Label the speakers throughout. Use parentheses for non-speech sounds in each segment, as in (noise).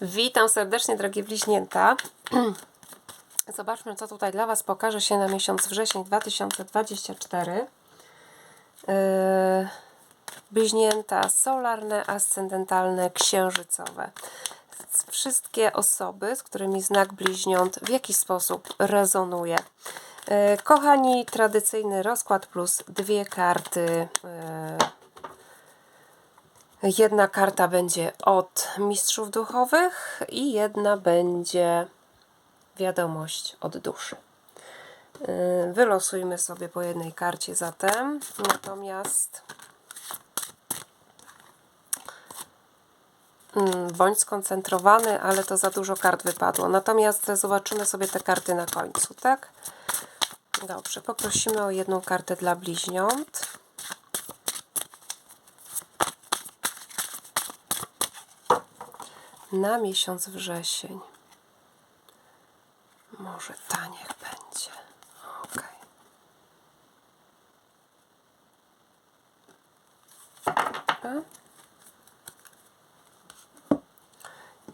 Speaker 1: Witam serdecznie, drogie bliźnięta. (clears throat) Zobaczmy, co tutaj dla Was pokaże się na miesiąc wrzesień 2024. Yy, bliźnięta solarne, ascendentalne, księżycowe. Wszystkie osoby, z którymi znak bliźniąt w jakiś sposób rezonuje. Yy, kochani, tradycyjny rozkład plus dwie karty. Jedna karta będzie od mistrzów duchowych i jedna będzie wiadomość od duszy. Yy, Wylosujmy sobie po jednej karcie zatem. Natomiast mm, bądź skoncentrowany, ale to za dużo kart wypadło. Natomiast zobaczymy sobie te karty na końcu, tak? Dobrze, poprosimy o jedną kartę dla bliźniąt. Na miesiąc wrzesień. Może ta niech będzie. Ok.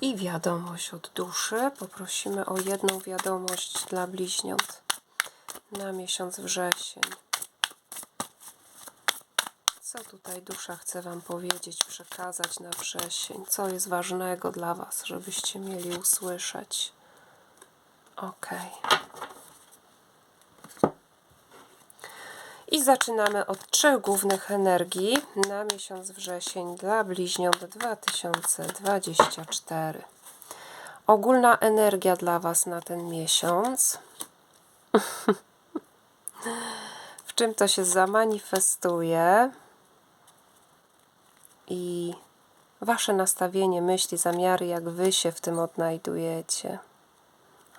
Speaker 1: I wiadomość od duszy. Poprosimy o jedną wiadomość dla bliźniąt na miesiąc wrzesień. Co tutaj dusza chce Wam powiedzieć, przekazać na wrzesień? Co jest ważnego dla Was, żebyście mieli usłyszeć? Ok. I zaczynamy od trzech głównych energii na miesiąc wrzesień dla bliźniąt 2024. Ogólna energia dla Was na ten miesiąc. (laughs) w czym to się zamanifestuje? I wasze nastawienie, myśli, zamiary, jak wy się w tym odnajdujecie.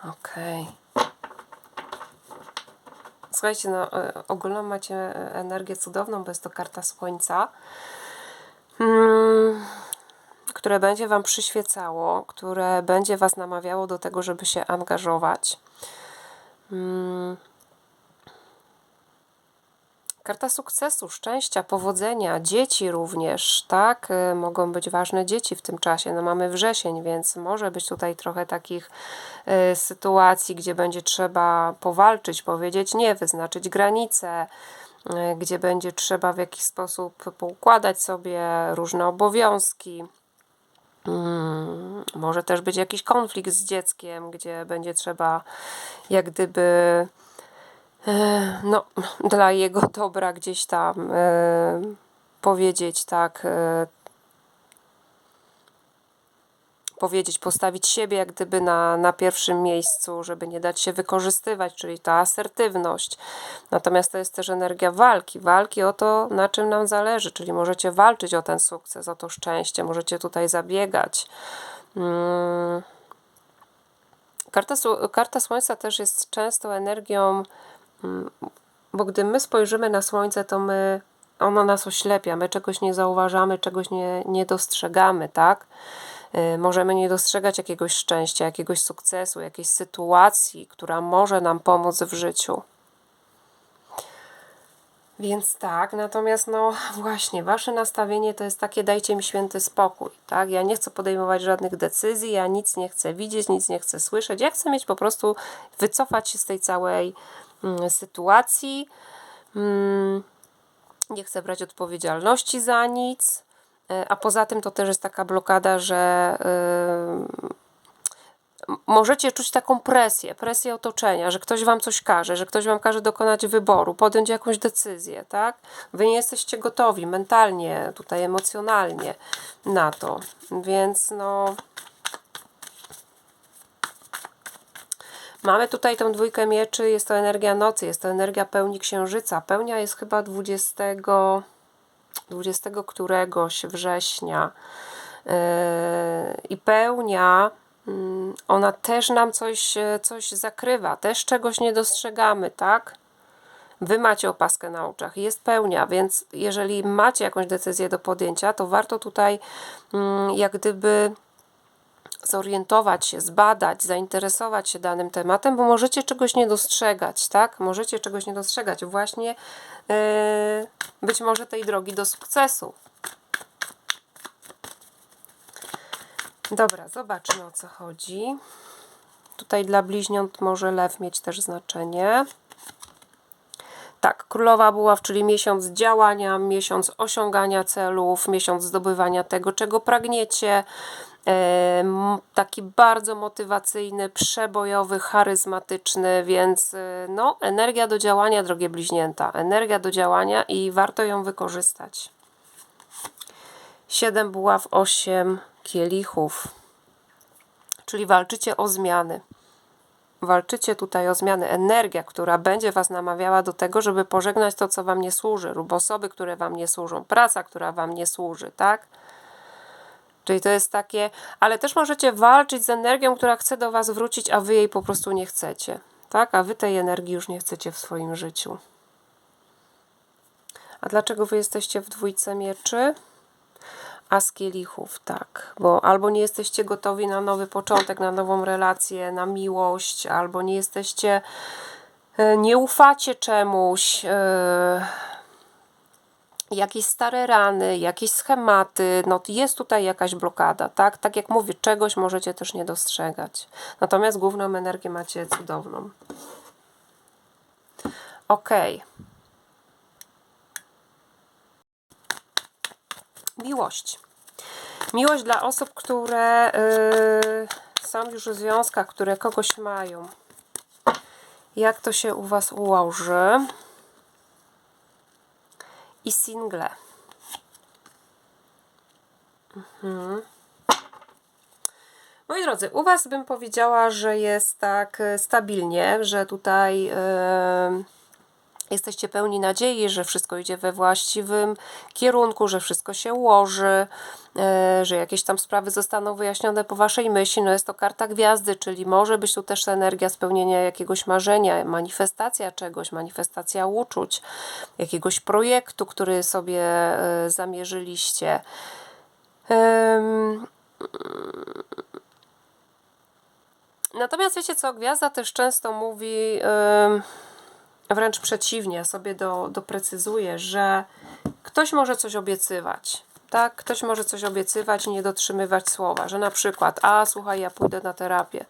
Speaker 1: Okej. Słuchajcie, no, e, ogólną macie energię cudowną, bo jest to karta słońca, hmm, które będzie wam przyświecało, które będzie was namawiało do tego, żeby się angażować. Hmm Karta sukcesu, szczęścia, powodzenia, dzieci również, tak? Y, mogą być ważne dzieci w tym czasie. No mamy wrzesień, więc może być tutaj trochę takich y, sytuacji, gdzie będzie trzeba powalczyć, powiedzieć nie, wyznaczyć granice, y, gdzie będzie trzeba w jakiś sposób poukładać sobie różne obowiązki. Hmm, może też być jakiś konflikt z dzieckiem, gdzie będzie trzeba jak gdyby no, dla jego dobra gdzieś tam e, powiedzieć tak, e, powiedzieć, postawić siebie jak gdyby na, na pierwszym miejscu, żeby nie dać się wykorzystywać, czyli ta asertywność. Natomiast to jest też energia walki, walki o to, na czym nam zależy, czyli możecie walczyć o ten sukces, o to szczęście, możecie tutaj zabiegać. Hmm. Karta, karta Słońca też jest często energią bo gdy my spojrzymy na Słońce, to my, ono nas oślepia, my czegoś nie zauważamy, czegoś nie, nie dostrzegamy, tak? Y, możemy nie dostrzegać jakiegoś szczęścia, jakiegoś sukcesu, jakiejś sytuacji, która może nam pomóc w życiu. Więc tak, natomiast no (laughs) właśnie, wasze nastawienie to jest takie dajcie mi święty spokój, tak? Ja nie chcę podejmować żadnych decyzji, ja nic nie chcę widzieć, nic nie chcę słyszeć. Ja chcę mieć po prostu wycofać się z tej całej sytuacji. Mm, nie chcę brać odpowiedzialności za nic. E, a poza tym to też jest taka blokada, że możecie czuć taką presję, presję otoczenia, że ktoś wam coś każe, że ktoś wam każe dokonać wyboru, podjąć jakąś decyzję, tak? Wy nie jesteście gotowi mentalnie, tutaj emocjonalnie na to. Więc no Mamy tutaj tą dwójkę mieczy, jest to energia nocy, jest to energia pełni księżyca. Pełnia jest chyba 20, 20 któregoś września. Yy, I pełnia, mm, ona też nam coś, coś zakrywa, też czegoś nie dostrzegamy, tak? Wy macie opaskę na oczach, jest pełnia, więc jeżeli macie jakąś decyzję do podjęcia, to warto tutaj mm, jak gdyby zorientować się, zbadać, zainteresować się danym tematem, bo możecie czegoś nie dostrzegać, tak? Możecie czegoś nie dostrzegać, właśnie yy, być może tej drogi do sukcesu. Dobra, zobaczmy o co chodzi. Tutaj dla bliźniąt może lew mieć też znaczenie. Tak, królowa buław, czyli miesiąc działania, miesiąc osiągania celów, miesiąc zdobywania tego, czego pragniecie. Taki bardzo motywacyjny, przebojowy, charyzmatyczny, więc e, no, energia do działania, drogie bliźnięta. Energia do działania i warto ją wykorzystać. 7 buław, 8 kielichów. Czyli walczycie o zmiany walczycie tutaj o zmiany, energia, która będzie Was namawiała do tego, żeby pożegnać to, co Wam nie służy, lub osoby, które Wam nie służą, praca, która Wam nie służy, tak? Czyli to jest takie, ale też możecie walczyć z energią, która chce do Was wrócić, a Wy jej po prostu nie chcecie, tak? A Wy tej energii już nie chcecie w swoim życiu. A dlaczego Wy jesteście w dwójce mieczy? A z kielichów, tak. Bo albo nie jesteście gotowi na nowy początek, na nową relację, na miłość, albo nie jesteście, e, nie ufacie czemuś, e, jakieś stare rany, jakieś schematy, no jest tutaj jakaś blokada, tak? Tak jak mówię, czegoś możecie też nie dostrzegać. Natomiast główną energię macie cudowną. Ok. Miłość. Miłość dla osób, które yy, są już w związkach, które kogoś mają. Jak to się u Was ułoży? I single. Mhm. Moi drodzy, u Was bym powiedziała, że jest tak y, stabilnie, że tutaj yy, jesteście pełni nadziei, że wszystko idzie we właściwym kierunku, że wszystko się ułoży, e, że jakieś tam sprawy zostaną wyjaśnione po waszej myśli. No jest to karta gwiazdy, czyli może być tu też energia spełnienia jakiegoś marzenia, manifestacja czegoś, manifestacja uczuć, jakiegoś projektu, który sobie e, zamierzyliście. Natomiast wiecie co, gwiazda też często mówi wręcz przeciwnie, sobie do, doprecyzuję, że ktoś może coś obiecywać. Tak, ktoś może coś obiecywać i nie dotrzymywać słowa, że na przykład, a słuchaj, ja pójdę na terapię.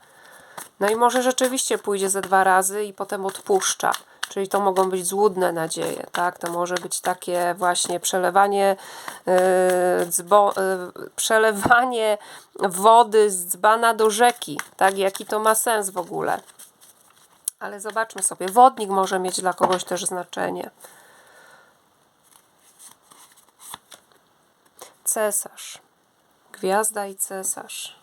Speaker 1: No i może rzeczywiście pójdzie ze dwa razy i potem odpuszcza. Czyli to mogą być złudne nadzieje, tak? To może być takie właśnie przelewanie, yy, dzbo, yy, przelewanie wody z dzbana do rzeki, tak? Jaki to ma sens w ogóle? Ale zobaczmy sobie, wodnik może mieć dla kogoś też znaczenie. Cesarz. Gwiazda i cesarz.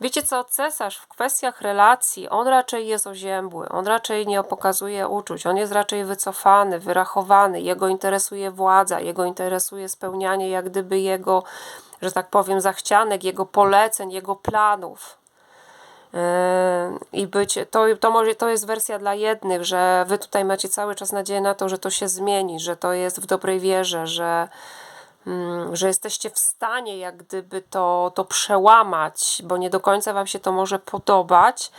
Speaker 1: Wiecie co, cesarz w kwestiach relacji, on raczej jest oziębły, on raczej nie pokazuje uczuć, on jest raczej wycofany, wyrachowany, jego interesuje władza, jego interesuje spełnianie jak gdyby jego, że tak powiem, zachcianek, jego poleceń, jego planów. Yy, I być, to, to, może, to jest wersja dla jednych, że wy tutaj macie cały czas nadzieję na to, że to się zmieni, że to jest w dobrej wierze, że, mm, że jesteście w stanie jak gdyby to, to przełamać, bo nie do końca wam się to może podobać.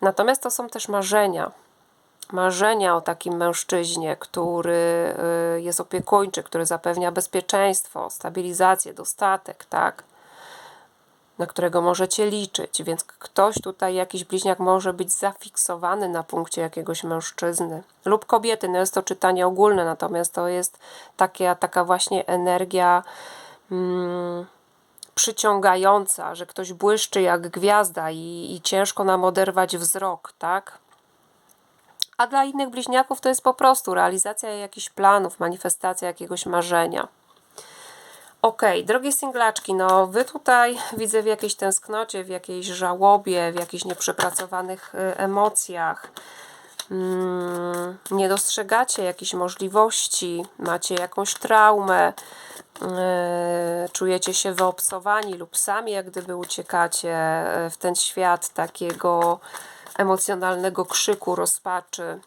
Speaker 1: Natomiast to są też marzenia. Marzenia o takim mężczyźnie, który y, jest opiekuńczy, który zapewnia bezpieczeństwo, stabilizację, dostatek, tak? Na którego możecie liczyć, więc ktoś tutaj, jakiś bliźniak może być zafiksowany na punkcie jakiegoś mężczyzny lub kobiety. No jest to czytanie ogólne, natomiast to jest taka, taka właśnie energia mm, przyciągająca, że ktoś błyszczy jak gwiazda i, i ciężko nam oderwać wzrok, tak? A dla innych bliźniaków to jest po prostu realizacja jakichś planów, manifestacja jakiegoś marzenia. Ok, drogie singlaczki, no wy tutaj widzę w jakiejś tęsknocie, w jakiejś żałobie, w jakichś nieprzepracowanych y, emocjach. Mm, nie dostrzegacie jakichś możliwości, macie jakąś traumę, yy, czujecie się wyobcowani lub sami jak gdyby uciekacie y, w ten świat takiego emocjonalnego krzyku, rozpaczy.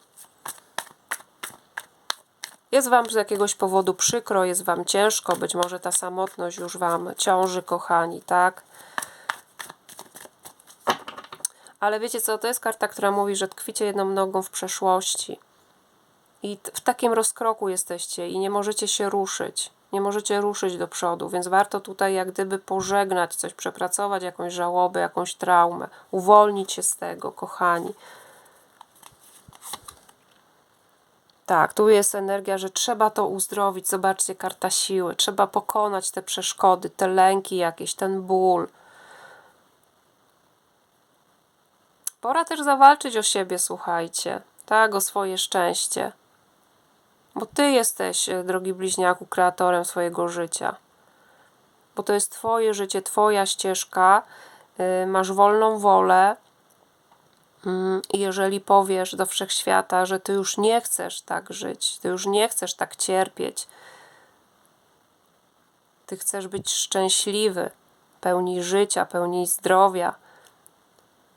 Speaker 1: Jest Wam z jakiegoś powodu przykro, jest Wam ciężko, być może ta samotność już Wam ciąży, kochani, tak? Ale wiecie co, to jest karta, która mówi, że tkwicie jedną nogą w przeszłości. I w takim rozkroku jesteście i nie możecie się ruszyć. Nie możecie ruszyć do przodu, więc warto tutaj jak gdyby pożegnać coś, przepracować jakąś żałobę, jakąś traumę, uwolnić się z tego, kochani. Tak, tu jest energia, że trzeba to uzdrowić. Zobaczcie, karta siły. Trzeba pokonać te przeszkody, te lęki jakieś, ten ból. Pora też zawalczyć o siebie, słuchajcie. Tak, o swoje szczęście. Bo ty jesteś, e, drogi bliźniaku, kreatorem swojego życia. Bo to jest twoje życie, twoja ścieżka. Yy, masz wolną wolę. Jeżeli powiesz do wszechświata, że ty już nie chcesz tak żyć, ty już nie chcesz tak cierpieć, ty chcesz być szczęśliwy, pełni życia, pełni zdrowia,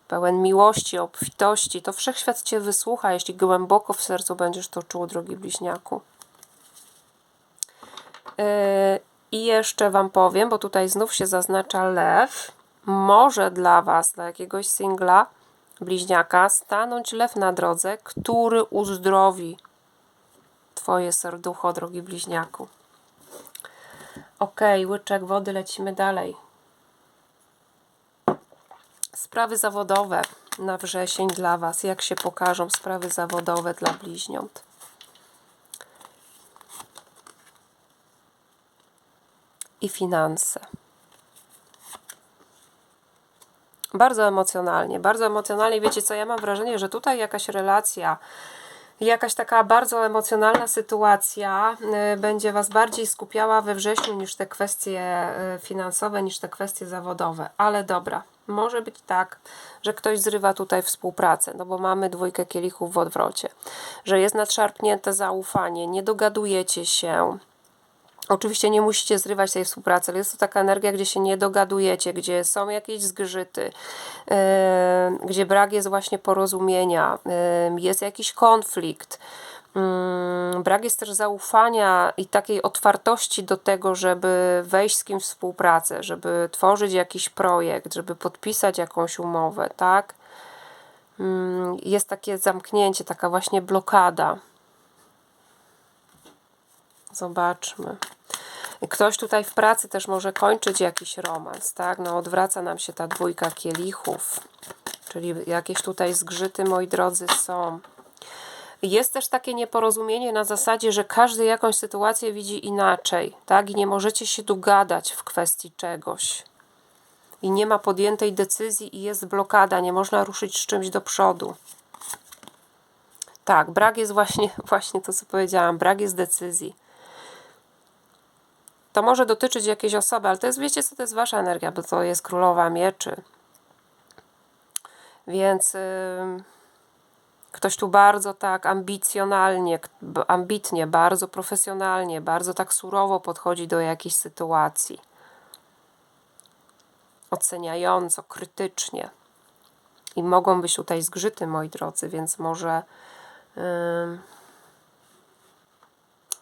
Speaker 1: pełen miłości, obfitości, to wszechświat cię wysłucha, jeśli głęboko w sercu będziesz to czuł, drogi bliźniaku. Yy, I jeszcze Wam powiem, bo tutaj znów się zaznacza lew. Może dla Was, dla jakiegoś singla, bliźniaka, stanąć lew na drodze, który uzdrowi Twoje serducho, drogi bliźniaku. Ok, łyczek wody, lecimy dalej. Sprawy zawodowe na wrzesień dla Was. Jak się pokażą sprawy zawodowe dla bliźniąt? I finanse. Bardzo emocjonalnie, bardzo emocjonalnie. Wiecie co, ja mam wrażenie, że tutaj jakaś relacja, jakaś taka bardzo emocjonalna sytuacja y, będzie Was bardziej skupiała we wrześniu niż te kwestie y, finansowe, niż te kwestie zawodowe. Ale dobra, może być tak, że ktoś zrywa tutaj współpracę, no bo mamy dwójkę kielichów w odwrocie, że jest nadszarpnięte zaufanie, nie dogadujecie się, Oczywiście nie musicie zrywać tej współpracy, ale jest to taka energia, gdzie się nie dogadujecie, gdzie są jakieś zgrzyty, yy, gdzie brak jest właśnie porozumienia, yy, jest jakiś konflikt. Yy, brak jest też zaufania i takiej otwartości do tego, żeby wejść z kimś w współpracę, żeby tworzyć jakiś projekt, żeby podpisać jakąś umowę, tak? Jest takie zamknięcie, taka właśnie blokada. Zobaczmy. Ktoś tutaj w pracy też może kończyć jakiś romans, tak? No odwraca nam się ta dwójka kielichów, czyli jakieś tutaj zgrzyty, moi drodzy, są. Jest też takie nieporozumienie na zasadzie, że każdy jakąś sytuację widzi inaczej, tak? I nie możecie się dogadać w kwestii czegoś. I nie ma podjętej decyzji i jest blokada, nie można ruszyć z czymś do przodu. Tak, brak jest właśnie, (laughs) właśnie to, co powiedziałam, brak jest decyzji to może dotyczyć jakiejś osoby, ale to jest, wiecie co, to jest wasza energia, bo to jest królowa mieczy. Więc yy, ktoś tu bardzo tak ambicjonalnie, ambitnie, bardzo profesjonalnie, bardzo tak surowo podchodzi do jakiejś sytuacji. Oceniająco, krytycznie. I mogą być tutaj zgrzyty, moi drodzy, więc może. Yy,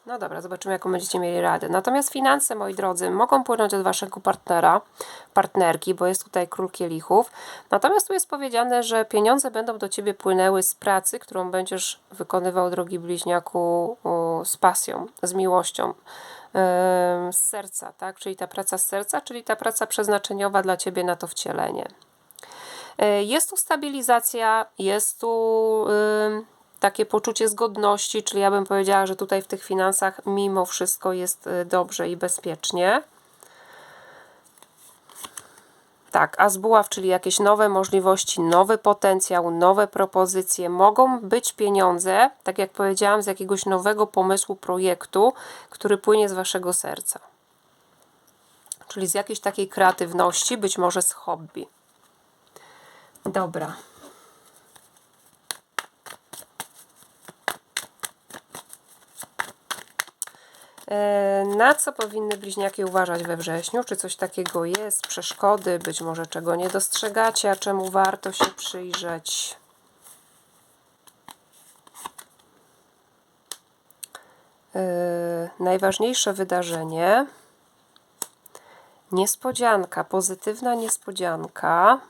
Speaker 1: no dobra, zobaczymy, jaką będziecie mieli radę. Natomiast finanse, moi drodzy, mogą płynąć od waszego partnera, partnerki, bo jest tutaj król kielichów. Natomiast tu jest powiedziane, że pieniądze będą do ciebie płynęły z pracy, którą będziesz wykonywał, drogi bliźniaku, z pasją, z miłością z serca, tak? Czyli ta praca z serca, czyli ta praca przeznaczeniowa dla ciebie na to wcielenie. E, jest tu stabilizacja, jest tu takie poczucie zgodności, czyli ja bym powiedziała, że tutaj w tych finansach mimo wszystko jest y, dobrze i bezpiecznie. Tak, a zbuław, czyli jakieś nowe możliwości, nowy potencjał, nowe propozycje. Mogą być pieniądze, tak jak powiedziałam, z jakiegoś nowego pomysłu, projektu, który płynie z waszego serca. Czyli z jakiejś takiej kreatywności, być może z hobby. Dobra. Na co powinny bliźniaki uważać we wrześniu? Czy coś takiego jest? Przeszkody, być może czego nie dostrzegacie, a czemu warto się przyjrzeć? Yy, najważniejsze wydarzenie. Niespodzianka, pozytywna niespodzianka.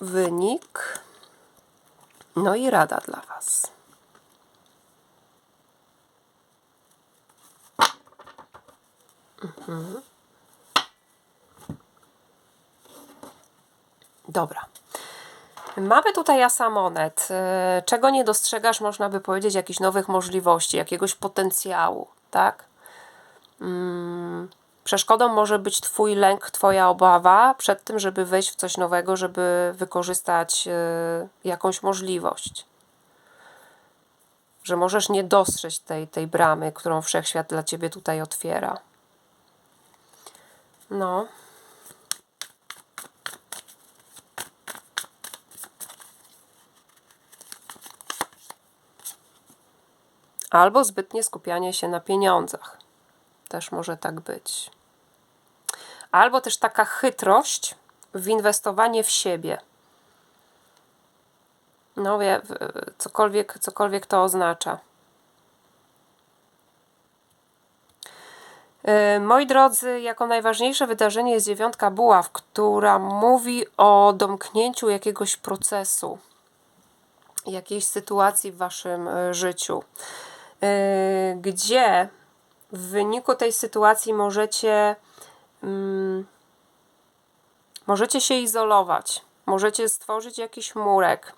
Speaker 1: Wynik. No i rada dla Was. Dobra. Mamy tutaj asamonet. E, czego nie dostrzegasz, można by powiedzieć, jakichś nowych możliwości, jakiegoś potencjału, tak? Mm, przeszkodą może być Twój lęk, Twoja obawa przed tym, żeby wejść w coś nowego, żeby wykorzystać e, jakąś możliwość. Że możesz nie dostrzec tej, tej bramy, którą wszechświat dla Ciebie tutaj otwiera. No. Albo zbytnie skupianie się na pieniądzach. Też może tak być. Albo też taka chytrość w inwestowanie w siebie. No wie, cokolwiek, cokolwiek to oznacza. Moi drodzy, jako najważniejsze wydarzenie jest dziewiątka buław, która mówi o domknięciu jakiegoś procesu, jakiejś sytuacji w waszym e, życiu. Y, gdzie w wyniku tej sytuacji możecie mm, możecie się izolować, możecie stworzyć jakiś murek,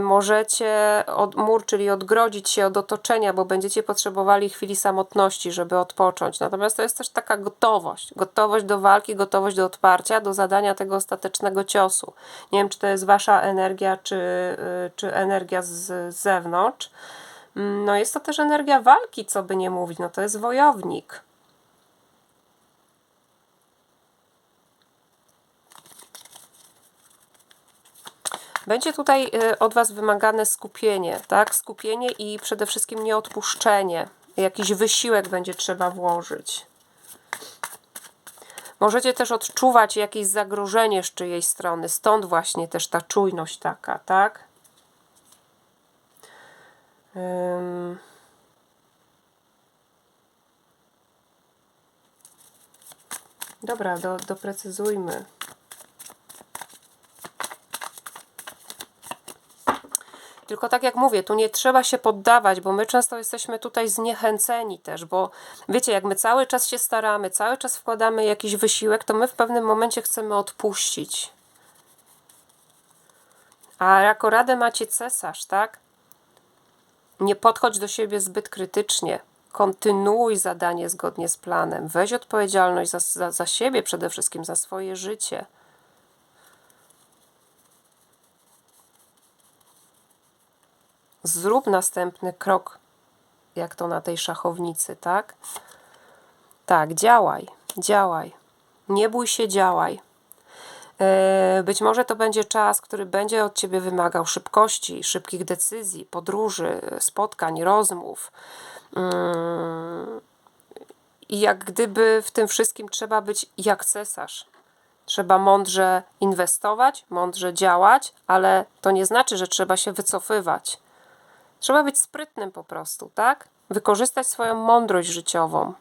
Speaker 1: możecie od, mur, czyli odgrodzić się od otoczenia, bo będziecie potrzebowali chwili samotności, żeby odpocząć. Natomiast to jest też taka gotowość, gotowość do walki, gotowość do odparcia, do zadania tego ostatecznego ciosu. Nie wiem, czy to jest wasza energia, czy, y, czy energia z, z zewnątrz. No jest to też energia walki, co by nie mówić, no to jest wojownik. Będzie tutaj y, od Was wymagane skupienie, tak? Skupienie i przede wszystkim nieodpuszczenie. Jakiś wysiłek będzie trzeba włożyć. Możecie też odczuwać jakieś zagrożenie z czyjej strony, stąd właśnie też ta czujność taka, tak? Dobra, do, doprecyzujmy. Tylko tak jak mówię, tu nie trzeba się poddawać, bo my często jesteśmy tutaj zniechęceni też, bo wiecie, jak my cały czas się staramy, cały czas wkładamy jakiś wysiłek, to my w pewnym momencie chcemy odpuścić. A jako radę macie cesarz, tak? Nie podchodź do siebie zbyt krytycznie. Kontynuuj zadanie zgodnie z planem. Weź odpowiedzialność za, za, za siebie, przede wszystkim za swoje życie. Zrób następny krok, jak to na tej szachownicy, tak? Tak, działaj, działaj. Nie bój się, działaj. E, być może to będzie czas, który będzie od ciebie wymagał szybkości, szybkich decyzji, podróży, spotkań, rozmów. Mm. I jak gdyby w tym wszystkim trzeba być jak cesarz. Trzeba mądrze inwestować, mądrze działać, ale to nie znaczy, że trzeba się wycofywać. Trzeba być sprytnym po prostu, tak? Wykorzystać swoją mądrość życiową.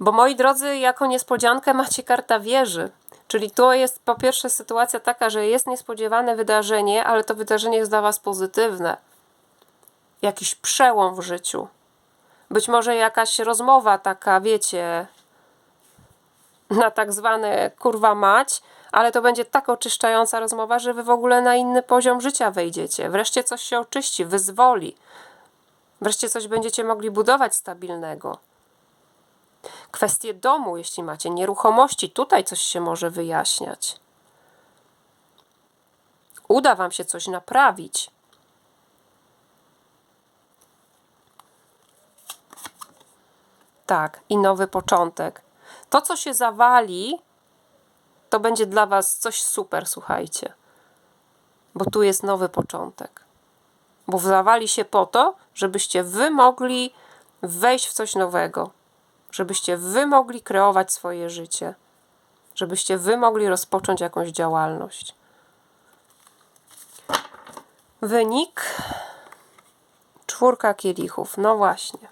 Speaker 1: Bo moi drodzy, jako niespodziankę macie karta wieży. Czyli to jest po pierwsze sytuacja taka, że jest niespodziewane wydarzenie, ale to wydarzenie jest dla Was pozytywne. Jakiś przełom w życiu. Być może jakaś rozmowa taka, wiecie, na tak zwane kurwa mać, ale to będzie tak oczyszczająca rozmowa, że wy w ogóle na inny poziom życia wejdziecie. Wreszcie coś się oczyści, wyzwoli. Wreszcie coś będziecie mogli budować stabilnego. Kwestie domu, jeśli macie nieruchomości, tutaj coś się może wyjaśniać. Uda Wam się coś naprawić. Tak, i nowy początek. To, co się zawali, to będzie dla Was coś super, słuchajcie. Bo tu jest nowy początek. Bo zawali się po to, żebyście Wy mogli wejść w coś nowego żebyście wy mogli kreować swoje życie, żebyście wy mogli rozpocząć jakąś działalność. Wynik czwórka kielichów. No właśnie.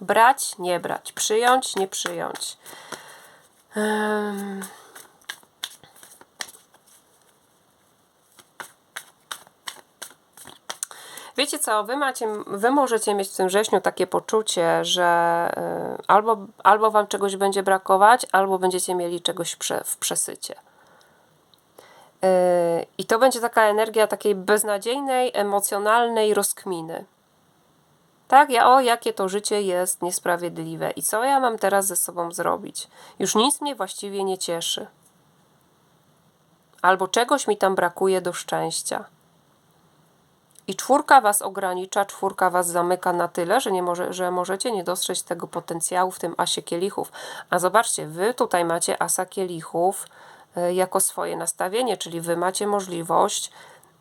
Speaker 1: Brać, nie brać. Przyjąć, nie przyjąć. Um. Wiecie co, wy, macie, wy możecie mieć w tym wrześniu takie poczucie, że y, albo, albo wam czegoś będzie brakować, albo będziecie mieli czegoś w przesycie. Y, I to będzie taka energia takiej beznadziejnej, emocjonalnej rozkminy. Tak, ja o jakie to życie jest niesprawiedliwe i co ja mam teraz ze sobą zrobić? Już nic mnie właściwie nie cieszy. Albo czegoś mi tam brakuje do szczęścia. I czwórka was ogranicza, czwórka was zamyka na tyle, że, nie może, że możecie nie dostrzec tego potencjału w tym asie kielichów. A zobaczcie, wy tutaj macie asa kielichów y, jako swoje nastawienie, czyli wy macie możliwość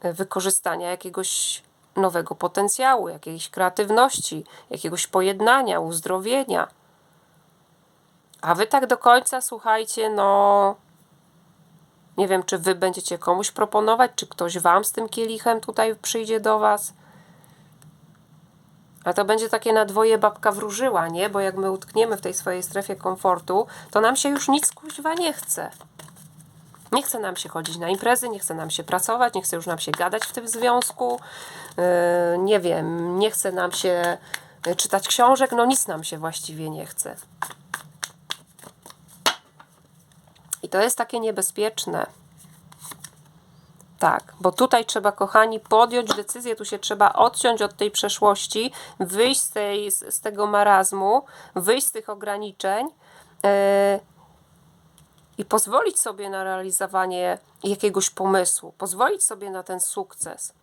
Speaker 1: y, wykorzystania jakiegoś nowego potencjału, jakiejś kreatywności, jakiegoś pojednania, uzdrowienia. A wy tak do końca słuchajcie, no. Nie wiem, czy wy będziecie komuś proponować, czy ktoś wam z tym kielichem tutaj przyjdzie do was. A to będzie takie na dwoje babka wróżyła, nie? Bo jak my utkniemy w tej swojej strefie komfortu, to nam się już nic kuźwa nie chce. Nie chce nam się chodzić na imprezy, nie chce nam się pracować, nie chce już nam się gadać w tym związku. Yy, nie wiem, nie chce nam się yy, czytać książek, no nic nam się właściwie nie chce. I to jest takie niebezpieczne. Tak, bo tutaj trzeba, kochani, podjąć decyzję, tu się trzeba odciąć od tej przeszłości, wyjść z, tej, z, z tego marazmu, wyjść z tych ograniczeń. Yy, i pozwolić sobie na realizowanie jakiegoś pomysłu, pozwolić sobie na ten sukces.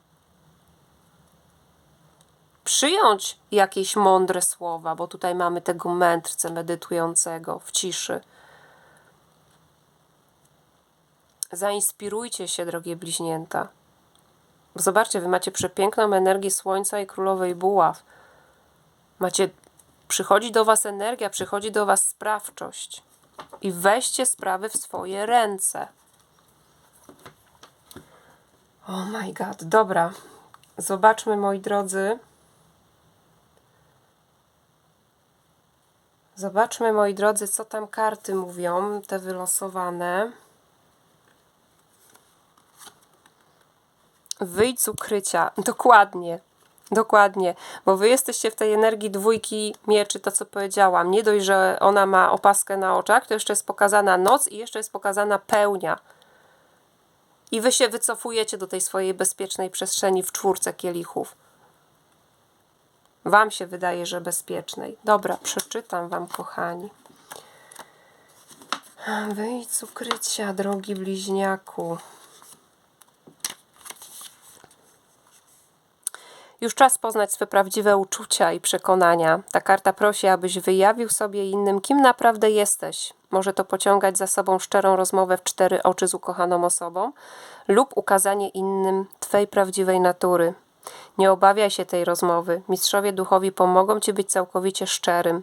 Speaker 1: Przyjąć jakieś mądre słowa, bo tutaj mamy tego mędrcę medytującego w ciszy. Zainspirujcie się, drogie bliźnięta. Zobaczcie, wy macie przepiękną energię Słońca i Królowej Buław. Macie, przychodzi do was energia, przychodzi do was sprawczość i weźcie sprawy w swoje ręce. Oh my god, dobra. Zobaczmy, moi drodzy. Zobaczmy, moi drodzy, co tam karty mówią, te wylosowane. Wyjdź z ukrycia. Dokładnie. Dokładnie, bo wy jesteście w tej energii dwójki mieczy, to co powiedziałam. Nie dość, że ona ma opaskę na oczach, to jeszcze jest pokazana noc i jeszcze jest pokazana pełnia. I wy się wycofujecie do tej swojej bezpiecznej przestrzeni w czwórce kielichów. Wam się wydaje, że bezpiecznej. Dobra, przeczytam wam, kochani. Wyjdź z ukrycia, drogi bliźniaku. Już czas poznać swe prawdziwe uczucia i przekonania. Ta karta prosi, abyś wyjawił sobie innym, kim naprawdę jesteś. Może to pociągać za sobą szczerą rozmowę w cztery oczy z ukochaną osobą lub ukazanie innym Twej prawdziwej natury. Nie obawiaj się tej rozmowy. Mistrzowie duchowi pomogą Ci być całkowicie szczerym.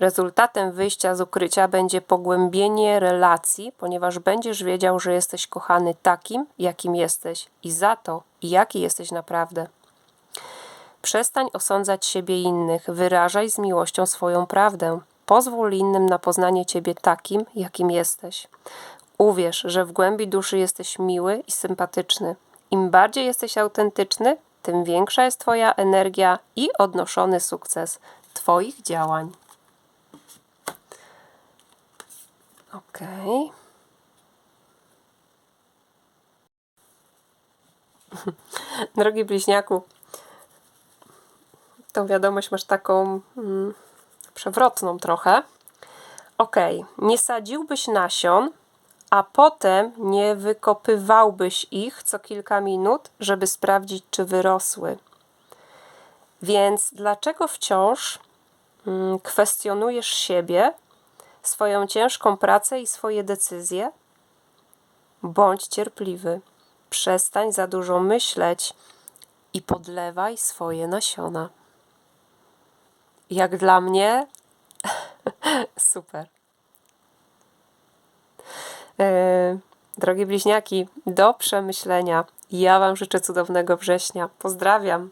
Speaker 1: Rezultatem wyjścia z ukrycia będzie pogłębienie relacji, ponieważ będziesz wiedział, że jesteś kochany takim, jakim jesteś i za to, jaki jesteś naprawdę. Przestań osądzać siebie i innych, wyrażaj z miłością swoją prawdę. Pozwól innym na poznanie ciebie takim, jakim jesteś. Uwierz, że w głębi duszy jesteś miły i sympatyczny. Im bardziej jesteś autentyczny, tym większa jest Twoja energia i odnoszony sukces Twoich działań. Okay. (laughs) Drogi bliźniaku, tą wiadomość masz taką mm, przewrotną trochę. Ok, nie sadziłbyś nasion, a potem nie wykopywałbyś ich co kilka minut, żeby sprawdzić, czy wyrosły. Więc dlaczego wciąż mm, kwestionujesz siebie, swoją ciężką pracę i swoje decyzje? Bądź cierpliwy. Przestań za dużo myśleć i podlewaj swoje nasiona. Jak dla mnie, (laughs) super. Yy, drogie bliźniaki, do przemyślenia. Ja Wam życzę cudownego września. Pozdrawiam.